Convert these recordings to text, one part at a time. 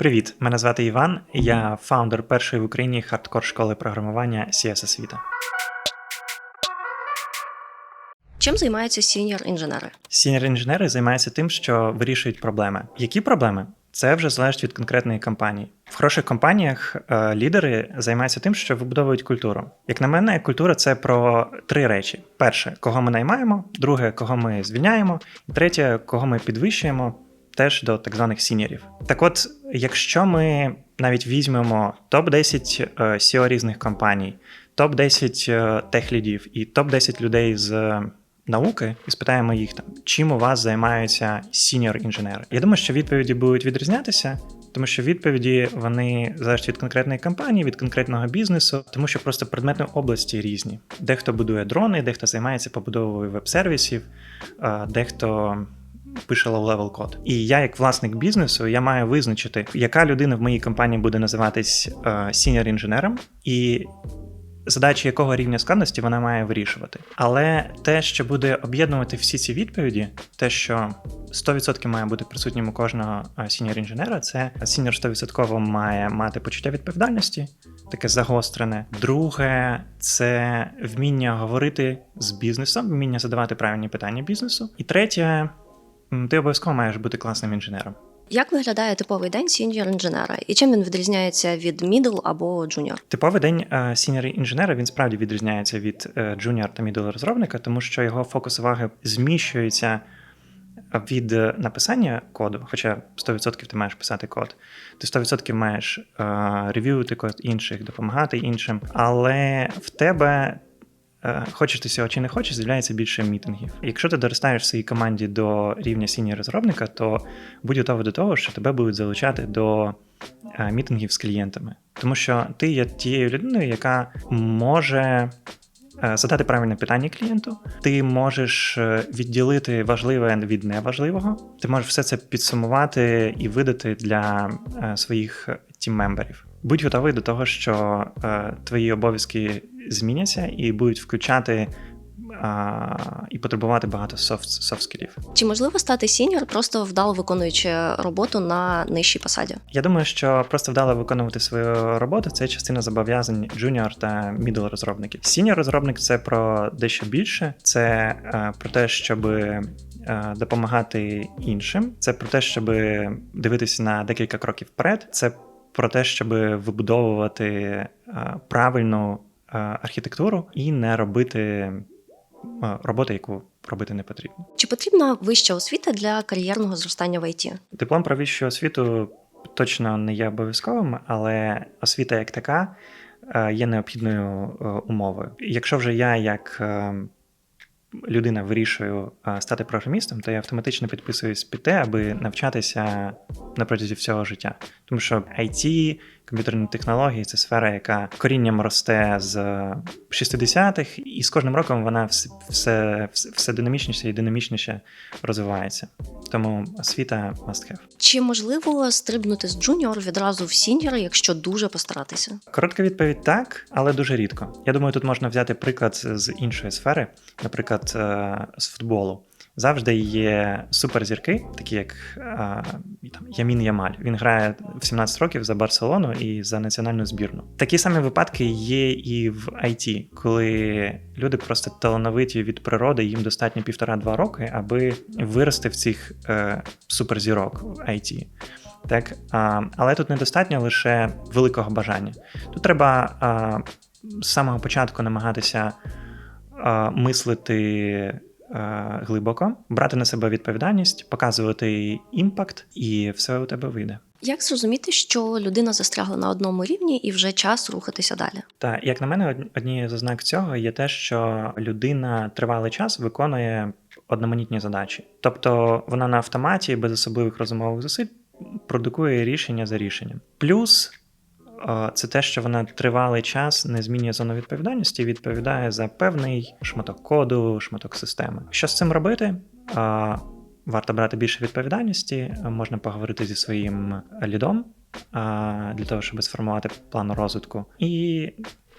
Привіт, мене звати Іван. Я фаундер першої в Україні хардкор школи програмування CS освіта. Чим займаються сіньор інженери? Сіньор інженери займаються тим, що вирішують проблеми. Які проблеми? Це вже залежить від конкретної компанії. В хороших компаніях е, лідери займаються тим, що вибудовують культуру. Як на мене, культура це про три речі: перше, кого ми наймаємо, друге, кого ми звільняємо, і третє, кого ми підвищуємо. Теж до так званих сіньорів. Так от, якщо ми навіть візьмемо топ-10 е, CEO різних компаній, топ-10 е, техлідів і топ-10 людей з е, науки і спитаємо їх там, чим у вас займаються сіньор-інженери. Я думаю, що відповіді будуть відрізнятися. Тому що відповіді вони залежать від конкретної компанії, від конкретного бізнесу, тому що просто предметні області різні. Дехто будує дрони, дехто займається побудовою веб-сервісів, дехто пише low-level код. І я, як власник бізнесу, я маю визначити, яка людина в моїй компанії буде називатись сіньор інженером, і задачі якого рівня складності вона має вирішувати. Але те, що буде об'єднувати всі ці відповіді, те, що 100% має бути присутнім у кожного сіньор інженера, це сіньор 100% має мати почуття відповідальності, таке загострене. Друге, це вміння говорити з бізнесом, вміння задавати правильні питання бізнесу. І третє, ти обов'язково маєш бути класним інженером. Як виглядає типовий день сіньор інженера і чим він відрізняється від мідл або джуніор? Типовий день сіньор інженера він справді відрізняється від джуніор та мідл розробника, тому що його фокус уваги зміщується від написання коду, хоча 100% ти маєш писати код, ти 100% маєш е, рев'ювати код інших, допомагати іншим, але в тебе. Е, Хочеш ти цього чи не хочеш, з'являється більше мітингів. Якщо ти доростаєш в своїй команді до рівня сіньор розробника, то будь готовий до того, що тебе будуть залучати до е, мітингів з клієнтами. Тому що ти є тією людиною, яка може е, задати правильне питання клієнту, ти можеш відділити важливе від неважливого, ти можеш все це підсумувати і видати для своїх тім-мемберів. Будь готовий до того, що е, твої обов'язки зміняться і будуть включати а, і потребувати багато софт, софт-скілів. Чи можливо стати сіньор, просто вдало виконуючи роботу на нижчій посаді? Я думаю, що просто вдало виконувати свою роботу це частина зобов'язань джуніор та мідл розробників. Сіньор розробник це про дещо більше, це е, про те, щоб е, допомагати іншим, це про те, щоб дивитися на декілька кроків вперед. Це про те, щоб вибудовувати е, правильну е, архітектуру і не робити е, роботи, яку робити не потрібно. Чи потрібна вища освіта для кар'єрного зростання в ІТ? Диплом про вищу освіту точно не є обов'язковим, але освіта як така є необхідною умовою. Якщо вже я як людина вирішую е, стати програмістом, то я автоматично підписуюсь під те, аби навчатися на протязі всього життя. Тому що IT, комп'ютерні технології це сфера, яка корінням росте з 60-х, і з кожним роком вона все, все, все динамічніше і динамічніше розвивається. Тому освіта must have. Чи можливо стрибнути з джуніор відразу в сіньор, якщо дуже постаратися? Коротка відповідь так, але дуже рідко. Я думаю, тут можна взяти приклад з іншої сфери, наприклад, з футболу. Завжди є суперзірки, такі як а, там Ямін Ямаль. Він грає в 17 років за Барселону і за національну збірну. Такі самі випадки є і в IT, коли люди просто талановиті від природи, їм достатньо півтора-два роки, аби вирости в цих е, суперзірок в IT. Так, а, але тут недостатньо лише великого бажання. Тут треба а, з самого початку намагатися мислити глибоко, брати на себе відповідальність, показувати імпакт, і все у тебе вийде. Як зрозуміти, що людина застрягла на одному рівні і вже час рухатися далі? Та як на мене, однією з ознак цього є те, що людина тривалий час виконує одноманітні задачі, тобто вона на автоматі без особливих розумових зусиль продукує рішення за рішенням. Плюс це те, що вона тривалий час не змінює зону відповідальності, і відповідає за певний шматок коду, шматок системи. Що з цим робити? Варто брати більше відповідальності, можна поговорити зі своїм лідом для того, щоб сформувати план розвитку, і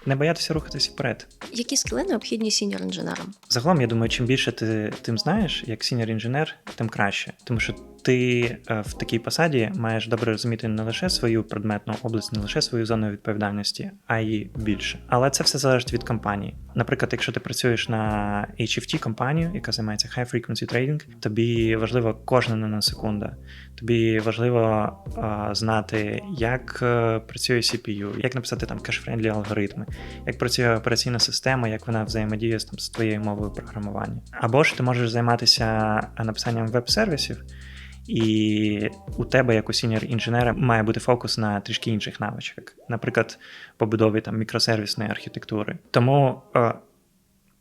не боятися рухатися вперед. Які скіли необхідні сіньор інженерам? Загалом, я думаю, чим більше ти тим знаєш, як сіньор інженер, тим краще, тому що ти е, в такій посаді маєш добре розуміти не лише свою предметну область, не лише свою зону відповідальності, а й більше. Але це все залежить від компанії. Наприклад, якщо ти працюєш на HFT компанію, яка займається high frequency trading, тобі важливо кожна наносекунда. Тобі важливо а, знати, як е, працює CPU, як написати там кеш-френдлі алгоритми, як працює операційна система, як вона взаємодіє з, там, з твоєю мовою програмування. Або ж ти можеш займатися написанням веб-сервісів, і у тебе, як у сіньор інженера, має бути фокус на трішки інших навичках, наприклад, побудові там мікросервісної архітектури. Тому е,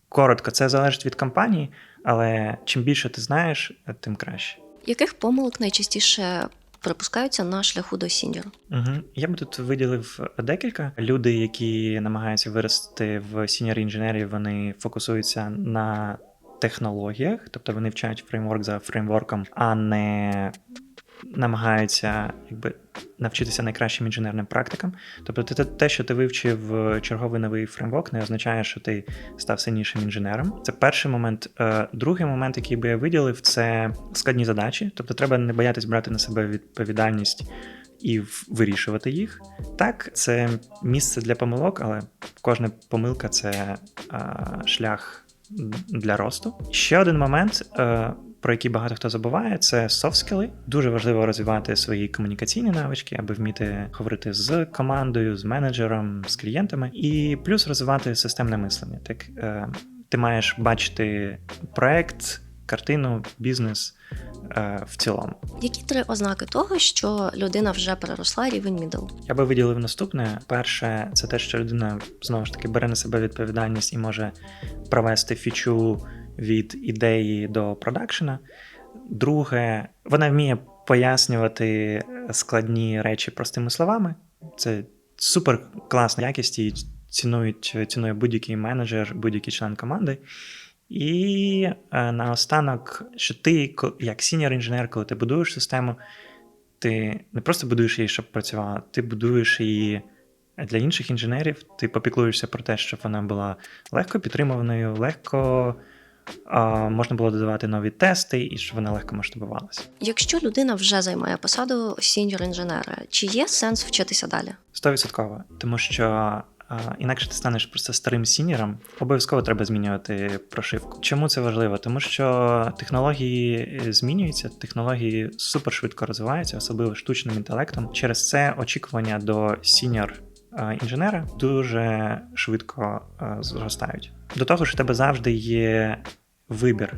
коротко, це залежить від компанії, але чим більше ти знаєш, е, тим краще. Яких помилок найчастіше припускаються на шляху до сіньора? Угу. Я би тут виділив декілька. Люди, які намагаються вирости в сіньор інженерії, вони фокусуються на технологіях, тобто вони вчать фреймворк за фреймворком, а не намагаються якби навчитися найкращим інженерним практикам. Тобто, те, що ти вивчив черговий новий фреймворк, не означає, що ти став сильнішим інженером. Це перший момент. Е, Другий момент, який би я виділив, це складні задачі. Тобто, треба не боятись брати на себе відповідальність. І вирішувати їх. Так, це місце для помилок, але кожна помилка це е, шлях для росту. Ще один момент, е, про який багато хто забуває, це софт-скіли. Дуже важливо розвивати свої комунікаційні навички, аби вміти говорити з командою, з менеджером, з клієнтами, і плюс розвивати системне мислення. Так е, ти маєш бачити проект, картину, бізнес е, в цілому. Які три ознаки того, що людина вже переросла рівень мідл? Я би виділив наступне. Перше, це те, що людина знову ж таки бере на себе відповідальність і може провести фічу від ідеї до продакшена. Друге, вона вміє пояснювати складні речі простими словами. Це супер класна якість і цінують, цінує будь-який менеджер, будь-який член команди. І е, наостанок, що ти, як сіньор інженер, коли ти будуєш систему, ти не просто будуєш її, щоб працювала, ти будуєш її для інших інженерів, ти попіклуєшся про те, щоб вона була легко підтримуваною, легко можна було додавати нові тести, і щоб вона легко масштабувалася. Якщо людина вже займає посаду сіньор інженера, чи є сенс вчитися далі? Стовідсотково. Тому що інакше ти станеш просто старим сіньором, обов'язково треба змінювати прошивку. Чому це важливо? Тому що технології е, змінюються, технології супер швидко розвиваються, особливо штучним інтелектом. Через це очікування до сіньор інженера дуже швидко зростають. До того ж, у тебе завжди є вибір.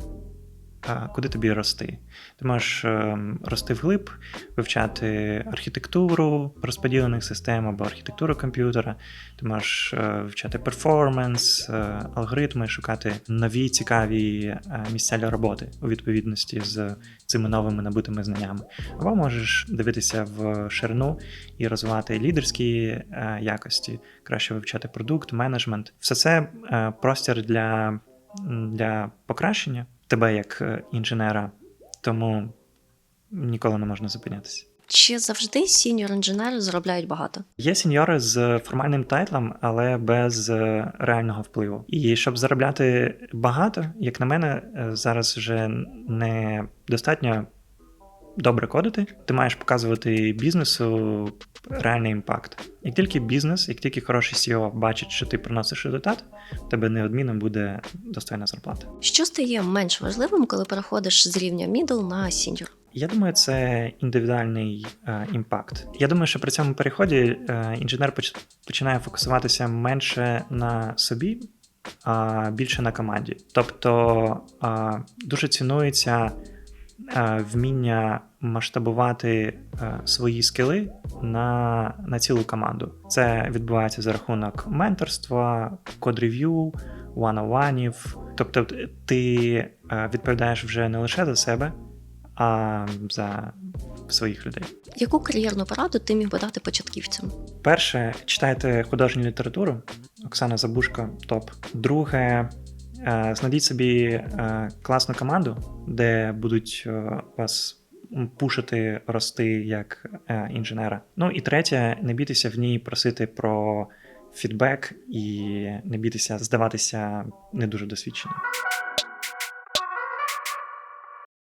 Куди тобі рости? Ти можеш ем, рости вглиб, вивчати архітектуру розподілених систем або архітектуру комп'ютера. Ти можеш е, вивчати перформанс, е, алгоритми, шукати нові цікаві е, місця для роботи у відповідності з цими новими набутими знаннями. Або можеш дивитися в ширину і розвивати лідерські якості, краще вивчати продукт, менеджмент. Все це простір для, для покращення тебе як е, інженера, тому ніколи не можна зупинятися. Чи завжди сіньор інженери заробляють багато? Є сіньори з формальним тайтлом, але без е, реального впливу. І щоб заробляти багато, як на мене, е, зараз вже не достатньо добре кодити. Ти маєш показувати бізнесу реальний імпакт. Як тільки бізнес, як тільки хороший CEO бачить, що ти приносиш результат, тебе неодмінно буде достойна зарплата. Що стає менш важливим, коли переходиш з рівня мідл на сіньор? Я думаю, це індивідуальний е, імпакт. Я думаю, що при цьому переході е, інженер поч- починає фокусуватися менше на собі, а більше на команді. Тобто е, дуже цінується вміння масштабувати е, свої скіли на, на цілу команду. Це відбувається за рахунок менторства, код-рев'ю, one-on-one. Тобто, ти е, відповідаєш вже не лише за себе, а за своїх людей. Яку кар'єрну пораду ти міг би дати початківцям? Перше, читайте художню літературу. Оксана Забушко топ. Друге, е, знайдіть собі е, класну команду, де будуть е, вас пушити, рости як е, інженера. Ну і третє, не бійтеся в ній просити про фідбек і не бійтеся здаватися не дуже досвідченим.